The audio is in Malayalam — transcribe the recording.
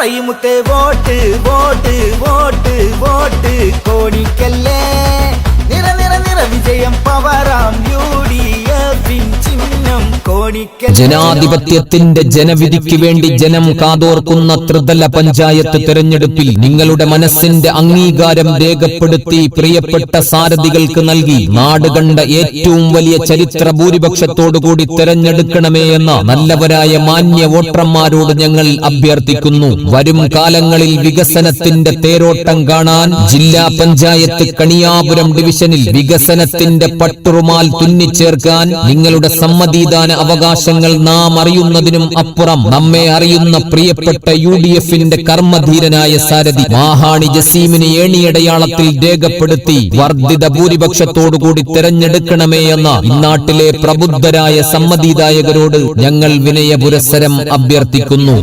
முத்தே ஓட்டு ஓட்டு ஓட்டு ஓட்டு கோடிக்கல்லே ജനാധിപത്യത്തിന്റെ ജനവിധിക്ക് വേണ്ടി ജനം കാതോർക്കുന്ന ത്രിതല പഞ്ചായത്ത് തെരഞ്ഞെടുപ്പിൽ നിങ്ങളുടെ മനസ്സിന്റെ അംഗീകാരം രേഖപ്പെടുത്തി പ്രിയപ്പെട്ട സാരഥികൾക്ക് നൽകി. നാട് കണ്ട ഏറ്റവും വലിയ ചരിത്ര ഭൂരിപക്ഷത്തോടുകൂടി തെരഞ്ഞെടുക്കണമേ എന്ന നല്ലവരായ മാന്യ വോട്ടർമാരോട് ഞങ്ങൾ അഭ്യർത്ഥിക്കുന്നു. വരും കാലങ്ങളിൽ വികസനത്തിന്റെ തേരോട്ടം കാണാൻ ജില്ലാ പഞ്ചായത്ത് കണിയാപുരം ഡിവിഷനിൽ വികസനത്തിന്റെ പട്ടുറുമാൽ തുന്നിച്ചേർക്കാൻ നിങ്ങളുടെ സമ്മതിദാന അവകാശങ്ങൾ നാം അറിയുന്നതിനും അപ്പുറം നമ്മെ അറിയുന്ന പ്രിയപ്പെട്ട യു ഡി എഫിന്റെ കർമ്മധീരനായ സാരഥി മാഹാണി ജസീമിനെ ഏണിയടയാളത്തിൽ രേഖപ്പെടുത്തി വർദ്ധിത ഭൂരിപക്ഷത്തോടുകൂടി തെരഞ്ഞെടുക്കണമേ എന്ന ഇന്നാട്ടിലെ പ്രബുദ്ധരായ സമ്മതിദായകരോട് ഞങ്ങൾ വിനയ പുരസ്സരം അഭ്യർത്ഥിക്കുന്നു